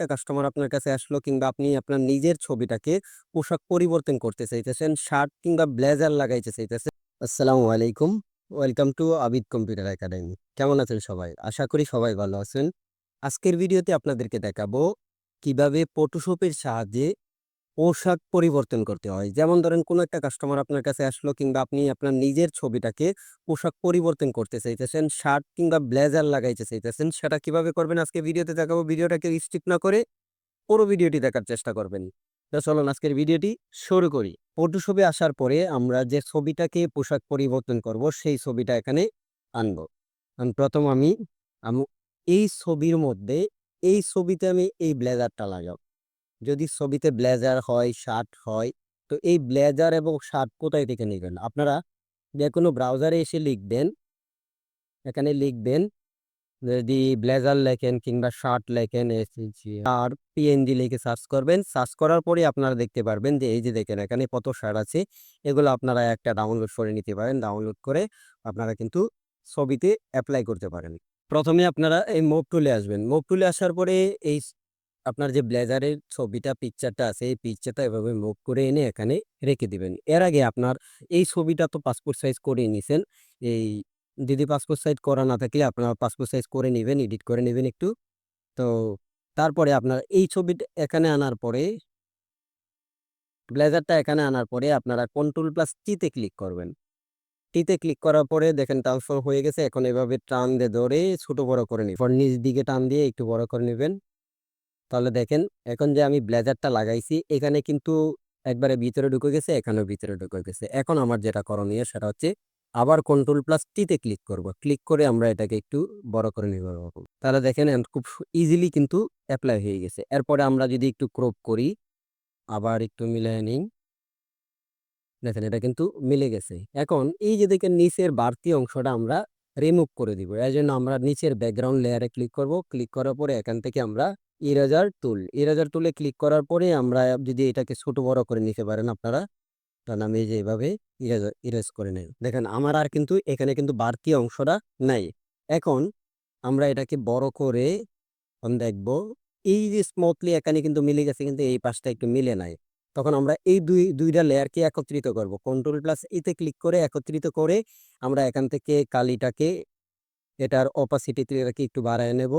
একটা কাস্টমার আপনার কাছে আসলো কিংবা আপনি আপনার নিজের ছবিটাকে পোশাক পরিবর্তন করতে চাইতেছেন, শার্ট কিংবা ব্লেজার লাগাইতে চাইতেছেন। আসসালামু আলাইকুম। Welcome to Abid computer academy. কেমন আছেন সবাই? আশা করি সবাই ভালো আছেন। আজকের ভিডিওতে আপনাদেরকে দেখাবো কীভাবে ফটোশপের সাহায্যে পোশাক পরিবর্তন করতে হয়। যেমন ধরেন কোনো একটা কাস্টমার আপনার কাছে আসলো কিংবা আপনি আপনার নিজের ছবিটাকে পোশাক পরিবর্তন করতে চাইতেছেন, শার্ট কিংবা ব্লেজার লাগাইতে চাইতেছেন, সেটা কীভাবে করবেন আজকে ভিডিওতে দেখাবো। ভিডিওটাকে স্কিপ না করে পুরো ভিডিওটি দেখার চেষ্টা করবেন। তো চলুন আজকের ভিডিওটি শুরু করি। ফটোশপে আসার পরে আমরা যে ছবিটাকে পোশাক পরিবর্তন করব সেই ছবিটা এখানে আনব। আন প্রথম আমু এই ছবির মধ্যে এই ছবিতে আমি এই ব্লেজারটা লাগাবো। যদি ছবিতে ব্লেজার হয়, শার্ট হয়, তো এই ব্লেজার এবং শার্ট কোথায় থেকে নিবেন? আপনারা যে কোনো ব্রাউজারে এসে লিখবেন এখানে লিখবেন যদি ব্লেজার লেখেন কিংবা শার্ট লেখেন আর পিএনজি লিখে সার্চ করবেন। সার্চ করার পরে আপনারা দেখতে পারবেন যে এই যে দেখেন এখানে কত শার্ট আছে। এগুলো আপনারা একটা ডাউনলোড করে নিতে পারেন। ডাউনলোড করে আপনারা কিন্তু ছবিতে অ্যাপ্লাই করতে পারেন। প্রথমে আপনারা এই মুভ টুলে আসবেন। মুভ টুলে আসার পরে এই আপনার যে ব্লেজারের ছবিটা পিকচারটা আছে এই পিকচারটা এভাবে মুভ করে এনে এখানে রেখে দিবেন। এর আগে আপনার এই ছবিটা তো পাসপোর্ট সাইজ করে নিছেন। এই যদি পাসপোর্ট সাইজ করা না থাকলে আপনার পাসপোর্ট সাইজ করে নিবেন, এডিট করে নিবেন একটু। তো তারপরে আপনার এই ছবিটা এখানে আনার পরে ব্লেজারটা এখানে আনার পরে আপনারা কন্ট্রোল প্লাস টিতে ক্লিক করবেন। টিতে ক্লিক করার পরে দেখেন ট্রান্সফার হয়ে গেছে। এখন এভাবে টান দিয়ে ধরে ছোট বড় করে নিবেন। নিচ দিকে টান দিয়ে একটু বড় করে নিবেন। তাহলে দেখেন এখন যে আমি ব্লেজারটা লাগাইছি এখানে কিন্তু একবারে ভিতরে ঢুকে গেছে, এখানেও ভিতরে ঢুকে গেছে। এখন আমার যেটা করণীয় সেটা হচ্ছে আবার কন্ট্রোল প্লাস টিতে ক্লিক করব। ক্লিক করে আমরা এটাকে একটু বড় করে নিব। তাহলে দেখেন খুব ইজিলি কিন্তু অ্যাপ্লাই হয়ে গেছে। এরপরে আমরা যদি একটু ক্রপ করি, আবার একটু মিলে নিই। দেখেন এটা কিন্তু মিলে গেছে। এখন এই যে দেখেন নিচের বাড়তি অংশটা আমরা রিমুভ করে দিব। এজন্য আমরা নিচের ব্যাকগ্রাউন্ড লেয়ারে ক্লিক করব। ক্লিক করার পরে এখান থেকে আমরা ইরেজার টুল, ইরেজার টুলে ক্লিক করার পরে আমরা যদি এটাকে ছোট বড় করে নিতে পারেন আপনারা, তাহলে আমি যে এভাবে ইরেজার ইরেজ করে নেই। দেখেন আমার আর কিন্তু এখানে কিন্তু বাড়তি অংশটা নাই। এখন আমরা এটাকে বড় করে দেখব এই যে স্মুথলি এখানে কিন্তু মিলে গেছে কিন্তু এই পাশটা একটু মিলে নাই। তখন আমরা এই দুই, দুইটা লেয়ারকে একত্রিত করব। কন্ট্রোল প্লাস এতে ক্লিক করে একত্রিত করে আমরা এখান থেকে কালিটাকে, এটার অপাসিটি তে এটাকে একটু বাড়ায় নেব।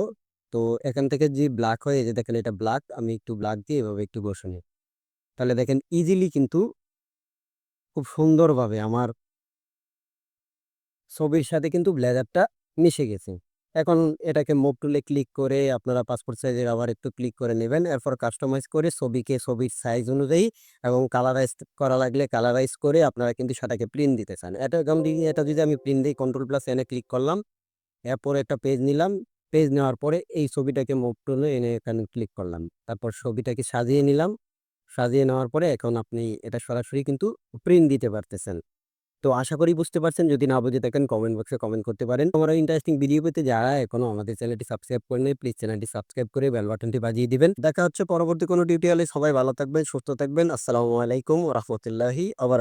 তো এখান থেকে যে ব্লাক হয় যে দেখেন এটা ব্লাক আমি একটু ব্লাক দিয়ে এভাবে একটু বসে নিই। তাহলে দেখেন ইজিলি কিন্তু খুব সুন্দরভাবে আমার ছবির সাথে কিন্তু ব্লেজারটা মিশে গেছে। এখন এটাকে মুভ টুলে ক্লিক করে আপনারা পাসপোর্ট সাইজের আবার একটু ক্লিক করে নেবেন এরপর কাস্টমাইজ করে ছবিকে ছবির সাইজ অনুযায়ী এবং কালারাইজ করা লাগলে কালারাইজ করে আপনারা কিন্তু সেটাকে প্রিন্ট দিতে চান। এটা এটা যদি আমি প্রিন্ট দেই কন্ট্রোল প্লাস এনে ক্লিক করলাম। এরপর একটা পেজ নিলাম। পেজ নেওয়ার পরে এই ছবিটাকে মুভ টুলে এনে এখানে ক্লিক করলাম। তারপর ছবিটাকে সাজিয়ে নিলাম। সাজিয়ে নেওয়ার পরে এখন আপনি এটা সরাসরি কিন্তু প্রিন্ট দিতে পারতেছেন। তো আশা করি বুঝতে পারছেন। যদি না বুঝে থাকেন কমেন্ট বক্সে কমেন্ট করতে পারেন। তোমরা ইন্টারেস্টিং ভিডিও পেতে যারা এখনও আমাদের চ্যানেলটি সাবস্ক্রাইব করেন প্লিজ চ্যানেলটি সাবস্ক্রাইব করে বেল বাটনটি বাজিয়ে দিবেন। দেখা হচ্ছে পরবর্তী কোনো টিউটোরিয়ালে। সবাই ভালো থাকবেন, সুস্থ থাকবেন। আসসালামু আলাইকুম রহমতুল্লাহি আবার।